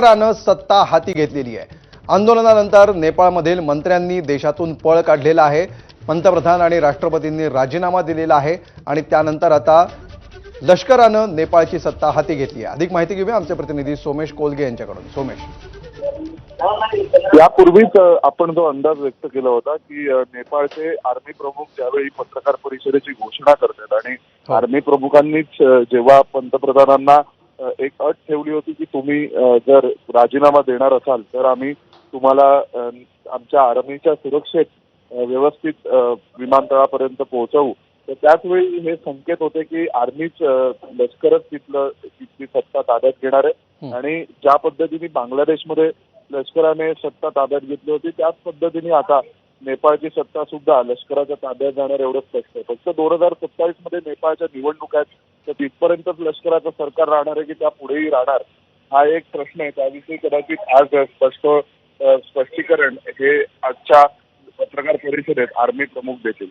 सत्ता हाती घेतलेली आहे. आंदोलनानंतर नेपाळमधील मंत्र्यांनी देशातून पळ काढलेला आहे. पंतप्रधान आणि राष्ट्रपतींनी राजीनामा दिलेला आहे आणि त्यानंतर आता लष्करानं नेपाळची सत्ता हाती घेतली आहे. अधिक माहिती घेऊया आमचे प्रतिनिधी सोमेश कोलगे यांच्याकडून. सोमेश. यापूर्वीच आपण जो अंदाज व्यक्त केला होता की नेपाळचे आर्मी प्रमुख ज्यावेळी पत्रकार परिषदेची घोषणा करतात आणि हो. आर्मी प्रमुखांनीच जेव्हा पंतप्रधानांना एक अट ठेवली होती की तुम्ही जर राजीनामा देणार असाल तर आम्ही तुम्हाला आमच्या आर्मीच्या सुरक्षेत व्यवस्थित विमानतळापर्यंत पोहोचवू. तर त्याच वेळी हे संकेत होते की आर्मीच लष्करच तिथलं तिथली सत्ता ताब्यात घेणार आहे. आणि ज्या पद्धतीने बांगलादेशमध्ये लष्कराने सत्ता ताब्यात घेतली होती त्याच पद्धतीने आता नेपाळची सत्ता सुद्धा लष्कराच्या ताब्यात जाणार एवढं स्पष्ट आहे. फक्त दोन हजार सत्तावीसमध्ये नेपाळच्या निवडणुका आहेत. तर तिथपर्यंतच लष्कराचं सरकार राहणार आहे की त्या पुढेही राहणार हा एक प्रश्न आहे. त्याविषयी कदाचित आज स्पष्ट स्पष्टीकरण हे आजच्या पत्रकार परिषदेत आर्मी प्रमुख देतील.